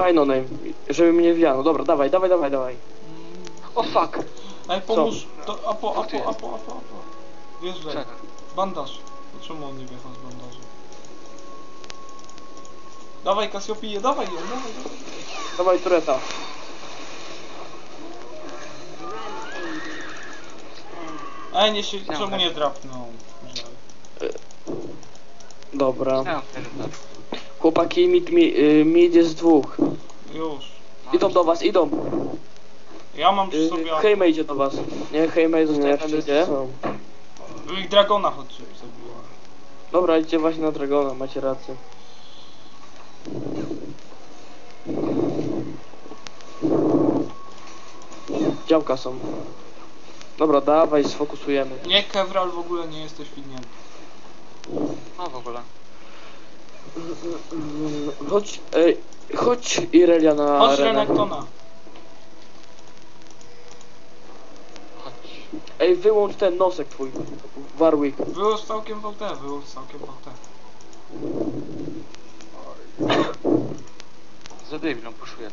High no name, żeby mnie wiano. Dobra, dawaj, dawaj, dawaj, dawaj. O fuck! Ej, pomóż. To, apo, apo, apo, apo, apo. Wjeżdżaj. Czekaj. Bandaż. To czemu on nie wjechał z bandażu? Dawaj Kasiopiję, dawaj ją, dawaj, dawaj. Dawaj tureta. Ej, nie się, czemu tak. nie drapnął? Żal. Dobra. Tak. Chłopaki, mid, mi, y, mid jest dwóch. Już. Idą do was, idą. Ja mam przy Y, sobie... Hejme idzie do was. Nie, Hejme zostaje tam, idzie. Ich dragona chodźcie zabiła. Dobra, idźcie właśnie na Dragona, macie rację. Działka są. Dobra, dawaj, sfokusujemy. Nie, Kevral w ogóle nie jesteś widnięty. No w ogóle. Chodź, ej, chodź Irelia na Chodź arenę. Renektona. Chodź. Ej, wyłącz ten nosek twój. Warwick. Wyłóż całkiem VT, wyłóż całkiem VT. Za debilą puszuję.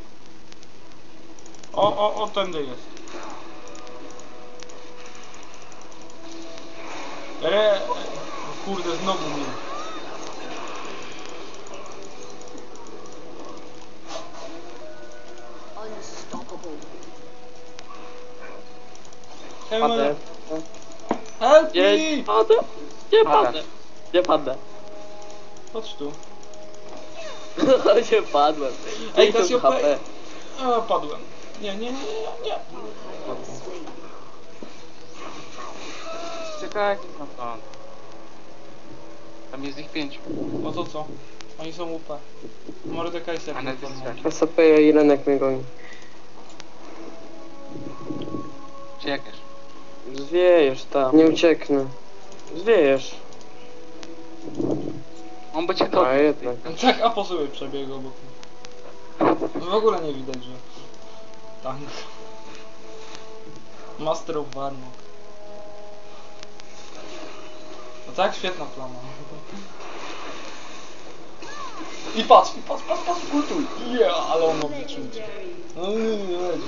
O, o, o, tędy jest. Re... Kurde, znowu mi. Nie, padę. Nie Padę. Nie padę. Chodź tu. nie padłem. Ej, 50 Cassiopeia. HP. A, padłem. Nie, nie, nie, nie. Czekaj. No to. Tam jest ich pięciu. O to co? Oni są UP. Mordekaj A na sobie dystrakcji. SAP i Renek mnie goni. Czy jakieś? Zwiejesz tam. Nie ucieknę. Zwiejesz. On będzie A to. jednak. Tak, a po sobie przebiegł obok mnie. W ogóle nie widać, że... Tank. Master of Warlock. No tak, świetna plama. I patrz, i patrz, patrz, patrz, kultuj. Yeah, ale on ma wyczucie. No, Legendary.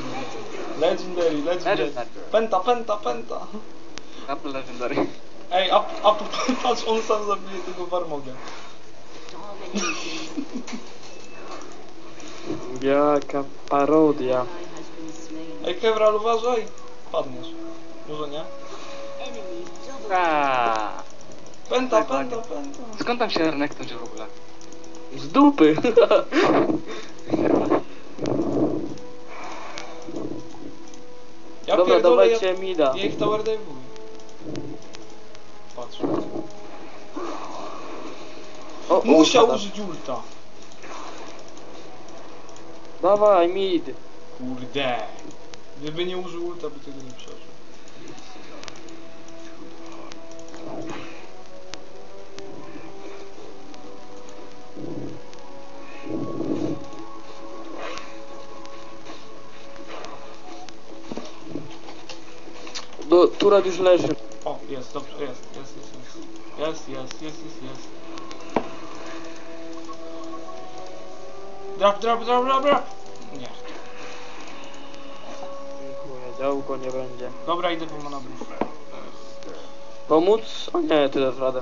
Legendary, legendary. Legendary. Penta, penta, penta. Double Legendary. Ej, a, a patrz, on sam zabije tego Warmoga. Jaka parodia. Ej, Kevral, uważaj! Padniesz. Może nie? Aaa. Penta, Tak, penta, tak. penta. Skąd tam się Renekton w ogóle? Z dupy. Ja Dobra, pierdolę, dawajcie ja, mida. ja ich tower dive'uję. Patrz. O, Musiał upada. użyć ulta. Dawaj, mid. Kurde. Gdyby nie użył ulta, by tego nie przeżył. Do, Turat już leży. O, jest, dobrze, jest, jest, jest, jest. Jest, jest, jest, jest, jest. Drop, drop, drop, drop, drop! Nie. Dziękuję, działko nie będzie. Dobra, idę po buff. Pomóc? O nie, ty dasz radę.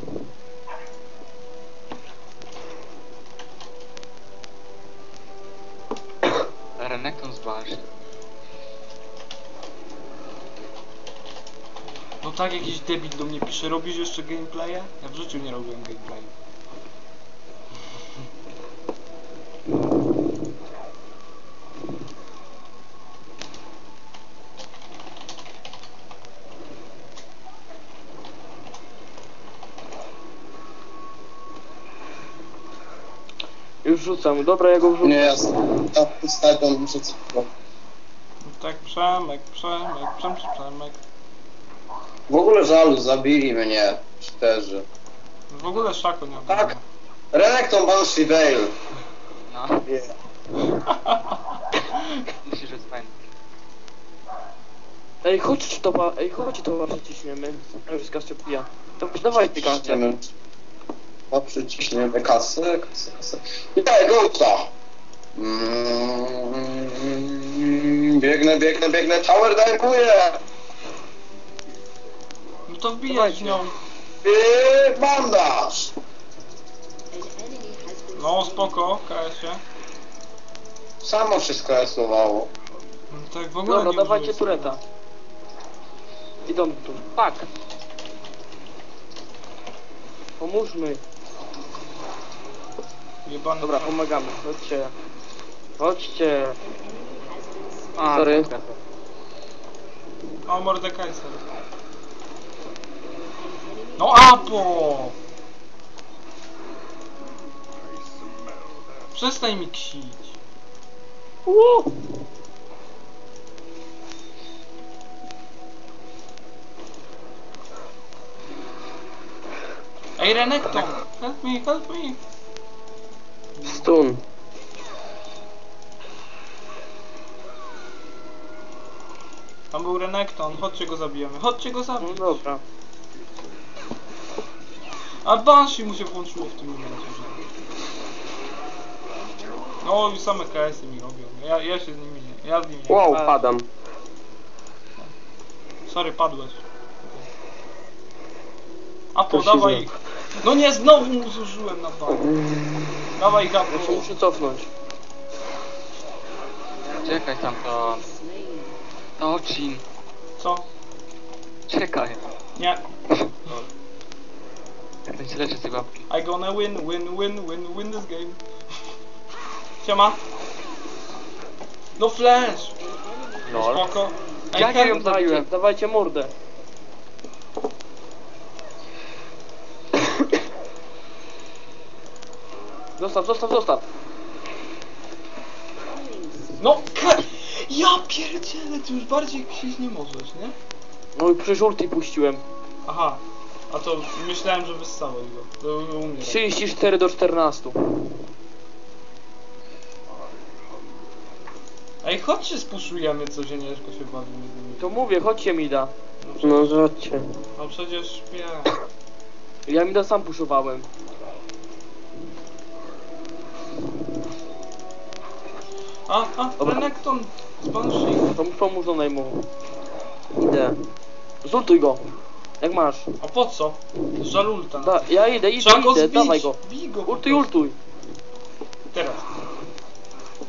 Tak, jakiś debil do mnie pisze, robisz jeszcze gameplaya? Ja w życiu nie robiłem gameplay. Już rzucam. Dobra, ja go wrzucam. Nie, jasne. Ta pustego muszę coś No tak, Przemek, Przemek, Przemek, Przemek. W ogóle żalu, zabili mnie. Czterzy. W ogóle szako nie Tak. oglądam. Renekton Banshee Veil. No. Myślisz, że jest fajny. Ej, chodź to pa, ej, chodź to pa przyciśniemy. Już z Cassiopeia. To dawaj ty kasę. Przyciśniemy. O, przyciśniemy kasę, kasę, kasę. I daj, go to! Mm, Biegnę, biegnę, biegnę, tower dankuje! No to wbijać nią. I bandaż! No spoko, KS-ie. Samo wszystko esłowało. No tak w ogóle Dobra, nie dawajcie tureta. Idą tu. Tak. Pomóżmy. Jebany Dobra, pomagamy. Chodźcie. Chodźcie. A, Sorry. dobra. O, Mordekaiser. No Apo! Przestań mi ksić. Ło! Ej, Renekton! Help me, help me! Stun. Tam był Renekton, chodźcie go zabijemy, chodźcie go No zabić. dobra. A Banshee mu się włączyło w tym momencie. No i same KS-y mi robią. Ja, ja się z nimi nie. Ja z nimi nie. Wow, padam. Sorry, padłeś. Apo, To się dawaj zna. ich. No nie, znowu mu zużyłem na dwa. Dawaj ich, Ja się muszę cofnąć. Czekaj tam to... To. Co? Czekaj. Nie. Ten się leczy z tej babki. I gonna win, win, win, win, win this game. Siema. No flash. Lol. Spoko. Ej, Jak ja ją help- Dawajcie, zabiłem? dawajcie mordę. Zostaw, zostaw, zostaw. No, ka- ja pierdzielę, ty już bardziej ksić nie możesz, nie? No i przecież ulti puściłem. Aha. A to myślałem, że wyssałeś go. To umiem. 34 do 14. Ej, chodźcie spuszujemy coś, nie tylko się bawimy z nimi. To mówię, chodźcie mi da. No, przecież, No chodźcie. no przecież śpię. Ja mi da sam puszowałem. A, a, Dobra. Renekton z Banshee. To mu pomóż do najmu. Idę. Zultuj go. Jak masz? A po co? Żalulta. Da, ja idę, idę, Trzeba go idę, zbić. dawaj go. Bij go po Ultuj, prostu. ultuj. Teraz.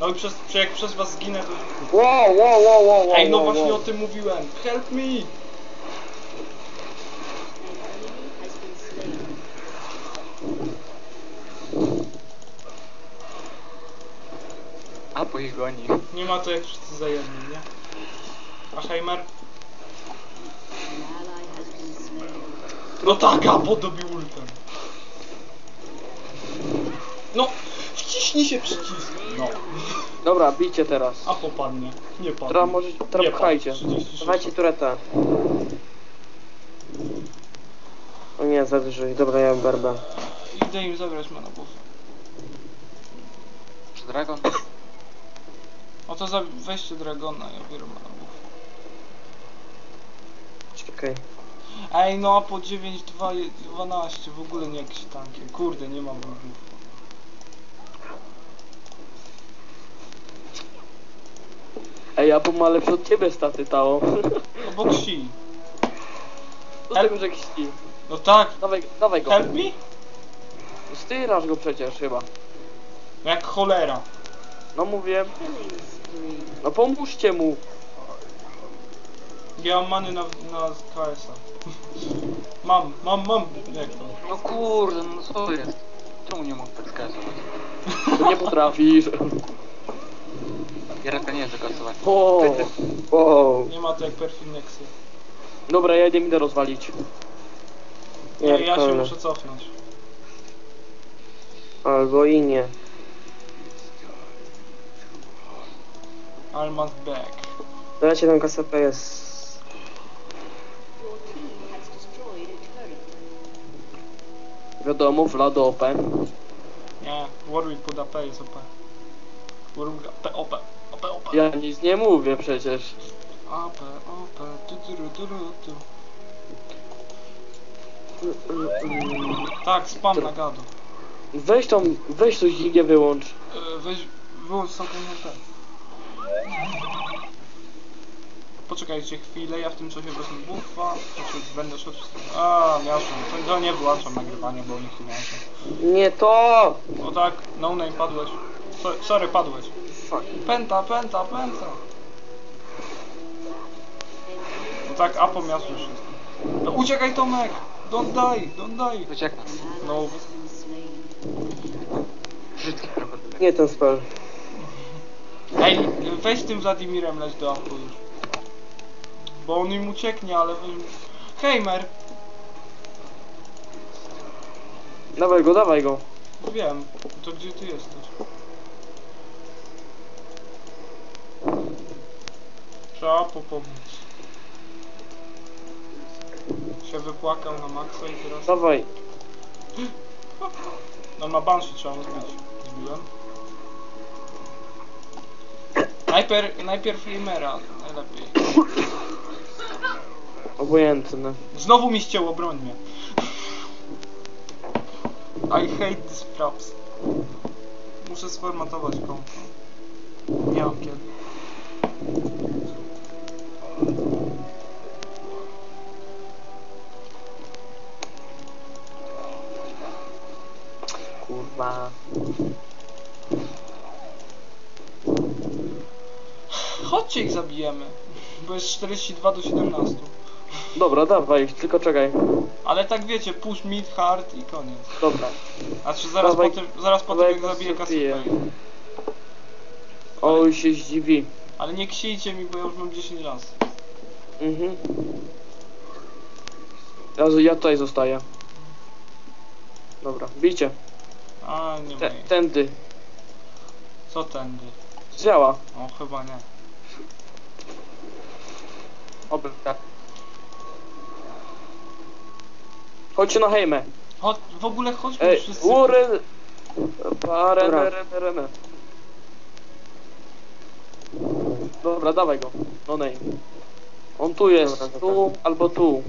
No i przez, czy jak przez was zginę, to... Wow, wow, wow, wow, wow. Ej, no wow, właśnie wow. o tym mówiłem. Help me! A po ich goni. Nie ma to jak wszyscy za jednym, nie? A Heimer? No tak, a dobił ultem. No, wciśnij się przycisk. No. Dobra, bijcie teraz. A popadnie. Nie padnie. Teraz może, Nie teraz padł. pchajcie. 36. Dawajcie tureta. O nie, zadrżyj. Dobra, ja mam berbę. Idę im zabrać mana buff. Czy Dragon? O to za weźcie Dragona, ja biorę mana buff. Czekaj. Ej, no a po 9, 2, 12 w ogóle nie jakieś tankie. Kurde, nie mam buffów. Ej, ja mam lepsze od ciebie staty, Tao. Obok si. Do tego, że jakiś ci. No tak. Dawaj, dawaj go. Help me? Styrasz go przecież chyba. Jak cholera. No mówię, no pomóżcie mu. Ja mam many na, na KS-a. Mam, mam, mam. Jak to? No kurde, no co jest? Czemu nie mogę tak skasować? To nie potrafisz. Jareka nie jest zakasować. O, o. Nie ma to jak Perfilnexy. Dobra, ja idę idę rozwalić. Nie, ja się muszę cofnąć. Albo i nie. Almas back. Dajcie tam kasapę jest. Wiadomo, Vlado OP. Nie, Warwick pod AP jest OP. Warwick AP, OP, OP, OP. Ja nic nie mówię przecież. AP, OP, tu, tu, tu, tu, tu. Tak, spam na gadu. Weź tą, weź coś gigie wyłącz. E, Weź, wyłącz całkiem ten. Poczekajcie chwilę, ja w tym czasie wezmę buffa, znaczy będę szedł w A, miaszam, to, to nie wyłączam nagrywania, bo nikt nie miasza. Nie to! O tak, no name padłeś. So, sorry, padłeś. Fuck. Pęta, pęta, pęta. No tak, Apo miasto wszystko. No uciekaj Tomek! Don't die, don't die! Ucieknę. No, Brzydki krokodyl. Nie ten spell. ej, weź z tym Wladimirem leć do Apo już. Bo on im ucieknie, ale... Heimer! Dawaj go, dawaj go. Wiem, to gdzie ty jesteś? Trzeba pomóc. Się wypłakał na maksa i teraz... Dawaj. No na Banshee trzeba mu zbić. Zbiłem. Najpierw, najpierw Limera, najlepiej. Obojętny. Znowu mi ścięło, broń mnie. I hate this props. Muszę sformatować komp. Nie mam kiedy. Kurwa. Chodźcie ich zabijemy. Bo jest 42 do 17. Dobra, dawaj, tylko czekaj. Ale tak wiecie, push mid, hard i koniec. Dobra. Znaczy zaraz Dawaj- po tym, zaraz po tym dawaj jak zabiję Cassiopeia. Cassiopeia. Oj, się zdziwi. Ale nie ksijcie mi, bo ja już mam 10 razy. Mhm. Ja, ja tutaj zostaję. Dobra, bijcie. A, nie Te, tędy. Co tędy? Działa. O, chyba nie. Oby tak. Chodźcie na hejmę. Chodź, w ogóle chodźmy Ej, wszyscy. góry. Parę, Dobra. rene. Dobra, dawaj go. No name. On tu jest, Dobra, tu dobra. albo tu.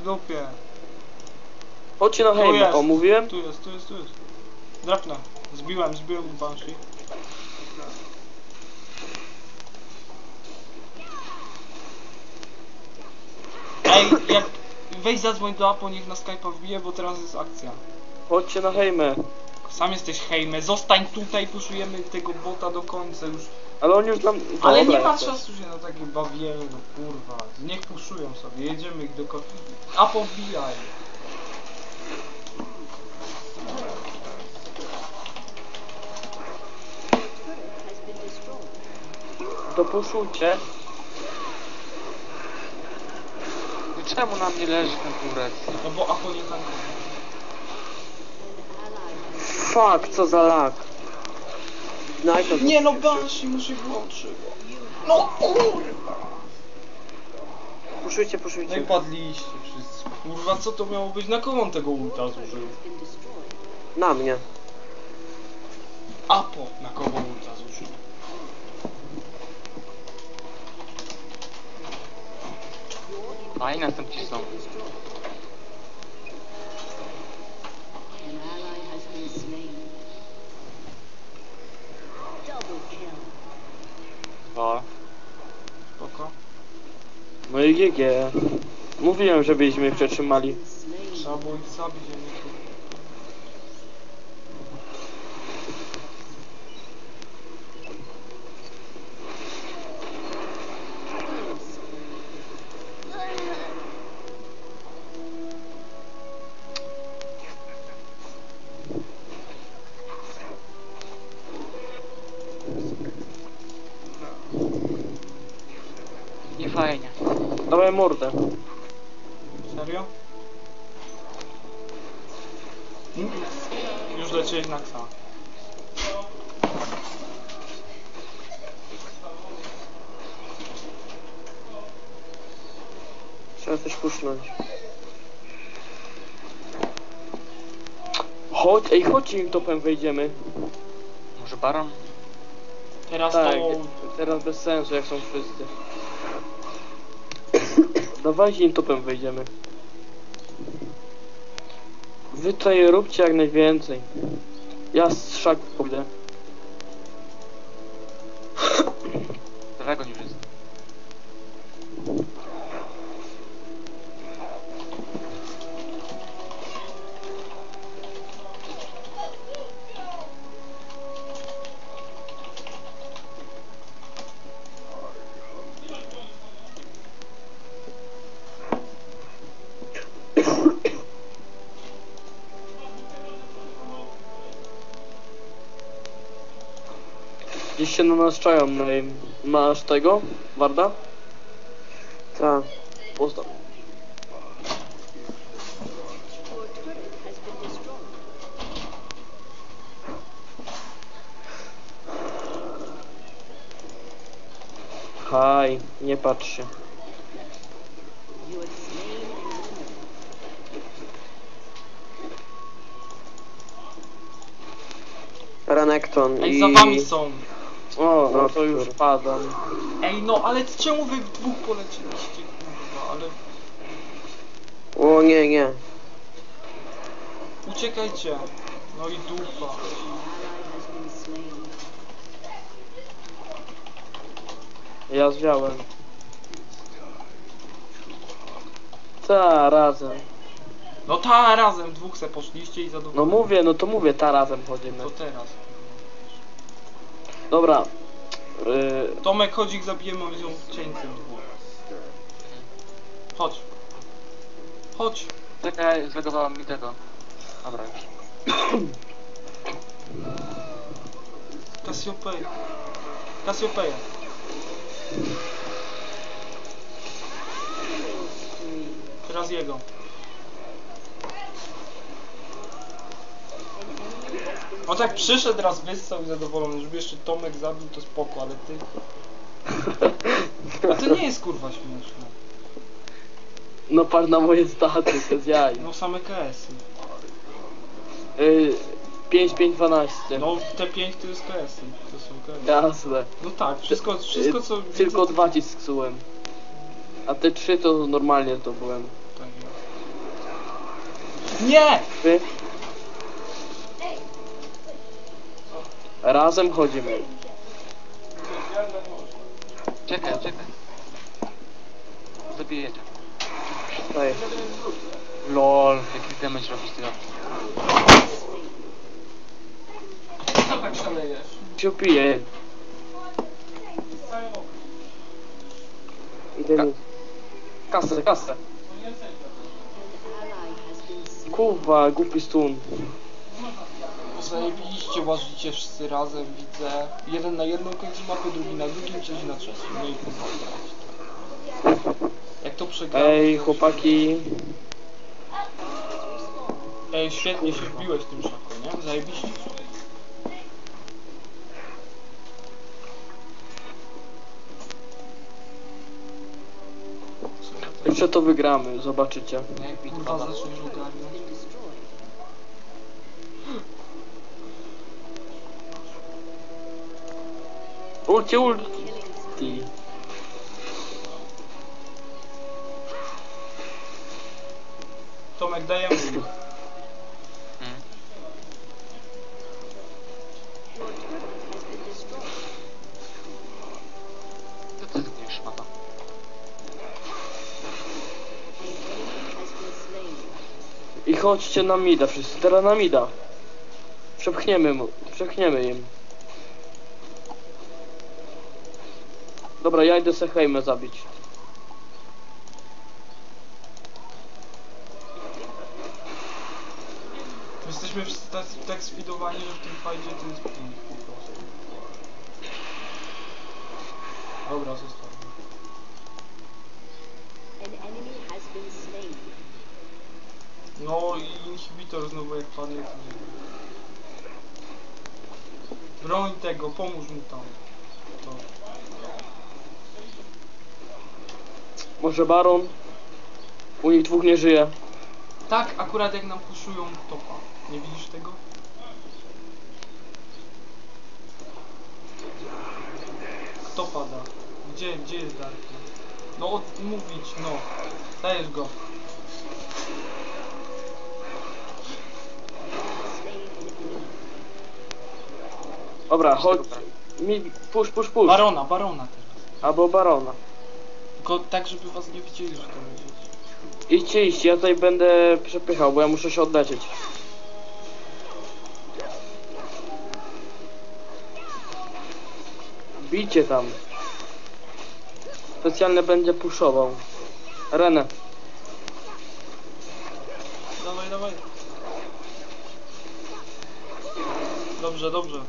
W dupie. Chodźcie na Tu hejmę, jest. o mówiłem? Tu jest, tu jest, tu jest. Drapnę. Zbiłem, zbiłem Banshee. Ej, jak weź zadzwoń do Apo, niech na Skype'a wbije, bo teraz jest akcja. Chodźcie na hejmę. Sam jesteś hejme, zostań tutaj, puszujemy tego bota do końca już. Ale on już nam... Ale nie ma czasu się na takie bawienie, no kurwa. Niech puszują sobie, jedziemy ich do końca. Apo wbijaj. has czemu na mnie leży ten turec? No bo Apo nie tankuje. Fuck, co za lag. Najpierw Nie no, Banshee musi włączyć. No kurwa! Puszujcie, No i puszujcie. padliście wszyscy. Kurwa, co to miało być? Na kogo on tego ulta zużył? Na mnie. Apo na kogo ulta zużył. A i następci są. O. Spoko. No i GG. Mówiłem, żebyśmy ich przetrzymali. Slain. Trzeba było ich zabić, a nie tu. Nie Dawaj mordę. Serio? Mm. Już leciałeś na ksa. Trzeba coś pusznąć. Chodź, ej, chodźcie im topem wejdziemy. Może baron? Teraz Tak, to... teraz bez sensu, jak są wszyscy. Dawajcie im topem wejdziemy. Wy tutaj róbcie jak najwięcej. Ja z szaku pójdę. Dragon już jest. Gdzieś się na nas czają. No masz tego? Warda? Tak. Postaw. Haj, nie patrz się. Renekton Ej, i... za wami są. O, no No, to już padam. Ej, no ale czemu wy w dwóch polecieliście, kurwa, ale... O nie, nie. Uciekajcie. No i dupa. Ja zwiałem. Ta, razem. No ta, razem dwóch se poszliście i No zadowoleni. mówię, no to mówię, ta razem chodzimy. To teraz. Dobra. Yy, Tomek, chodź ich zabijemy, oni są cieńcem. Chodź. Chodź. Czekaj, zlegowałem mi tego. Dobra już. Cassiopeia. Cassiopeia. Teraz jego. On tak przyszedł raz wyssał i zadowolony, żeby jeszcze Tomek zabił, to spoko, ale ty... A to nie jest kurwa śmieszne. no patrz na moje staty, to jest jaj. No same KS-y. Yy, 5, 5, 12. No te 5 to jest KS-y. To są KS-y. Jasne. No tak, wszystko, wszystko co... Yy, Tylko dwa ci sksułem. A te trzy to normalnie to byłem. Tak. Nie! Ty? Razem chodzimy. Czekaj, czekaj. Zabijecie. Tutaj. LOL, jaki damage robisz ty Co tak szalejesz? Się pije. Idę Ka- mi... Kasę, kasę. Kurwa, głupi stun. Zajebiście łazicie wszyscy razem, widzę. Jeden na jedną końcu mapy, drugi na drugim, trzeci na trzecim. No i kurwa. Jak to przegramy... Ej, to- chłopaki. Ej, świetnie się wbiłeś tym szako, nie? Zajebiście. Jeszcze to wygramy, zobaczycie. Bitwa. Zaczniesz ogarniać. An enemy has been slain. I chodźcie na mida wszyscy, teraz na mida. Przepchniemy mu, przepchniemy im. Dobra, ja idę Sehejmę zabić. Jesteśmy wszyscy tak, tak sfidowani, że w tym fajdzie jest ping po prostu. Dobra, slain. No i inhibitor znowu jak padnie to nie. Broń tego, pomóż mu tam. Może Baron? U nich dwóch nie żyje. Tak, akurat jak nam puszują topa. Nie widzisz tego? Kto pada? Gdzie, gdzie jest Dark? No odmówić, no. Dajesz go. Dobra, chodź. Mi, push, push, push. Barona, barona teraz. Albo Barona. Tylko tak, żeby was nie widzieli, że to będziecie. Idźcie, idźcie, ja tutaj będę przepychał, bo ja muszę się odlecieć. Bijcie tam. Specjalnie będzie puszował. Renę. Dawaj, dawaj. Dobrze, dobrze.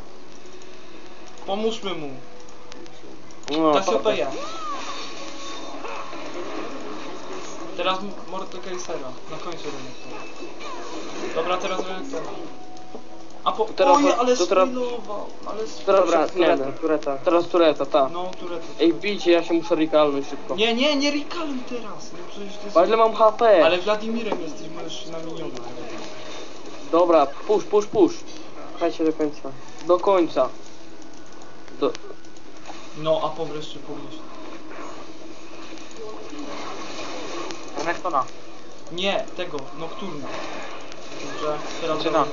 Pomóżmy mu. No, Kasiopeja. Teraz Mordekaisera. Na końcu Renektora. Dobra, teraz Renektora. A po... teraz- Oj, ale to teraz-. Ale Dobra, przepchniemy. tureta, tureta. Teraz tureta, ta. No, Tureta. Ej, wbijcie, ja się muszę rekalnąć szybko. Nie, nie, nie Rikaluj teraz. No przecież to jest... A ile mam HP? Ale Władimirem jesteś, możesz na miniona. Dobra, push, push, push. Pchajcie do końca. Do końca. Do... No, a po wreszcie pomyśl. Nie, tego, Nocturna. Dobrze, teraz... Inhibitor.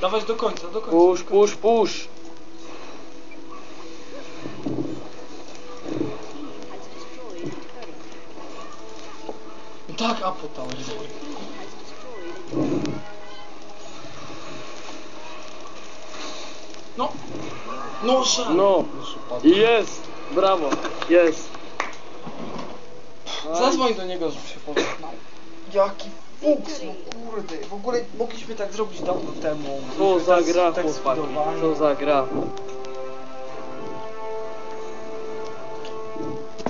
Dawać do końca, do końca. Push, push, push. Team has destroyed a turret. Tak, a po tam. Team has destroyed a turret. No! No! No. Jest! Brawo! Jest! Zadzwoń do niego, żeby się pożegnał. Jaki fuks, no kurde. W ogóle mogliśmy tak zrobić dawno temu. Co za Tak- gra, tak chłopaki. Co za gra.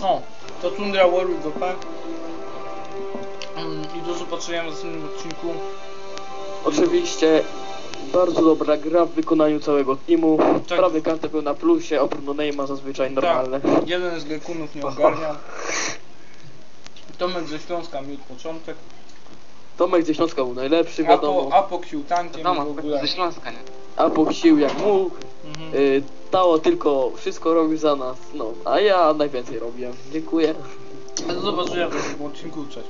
O, to Tundra Warwick OP. Mm, I do zobaczenia w następnym odcinku. Oczywiście bardzo dobra gra w wykonaniu całego teamu. Tak. Prawie każdy był na plusie, oprócz Neymar zazwyczaj normalne. Tak, jeden z Gekunów nie ogarniał. Tomek ze Śląska miód początek. Tomek ze Śląska był najlepszy, wiadomo. Apo tankiem Wiadomo, w ogóle. ze Śląska, nie? Apo sił jak mógł. Mhm. Y, Tało tylko wszystko robił za nas. No, a ja najwięcej robię. Dziękuję. Do zobaczenia w odcinku, cześć.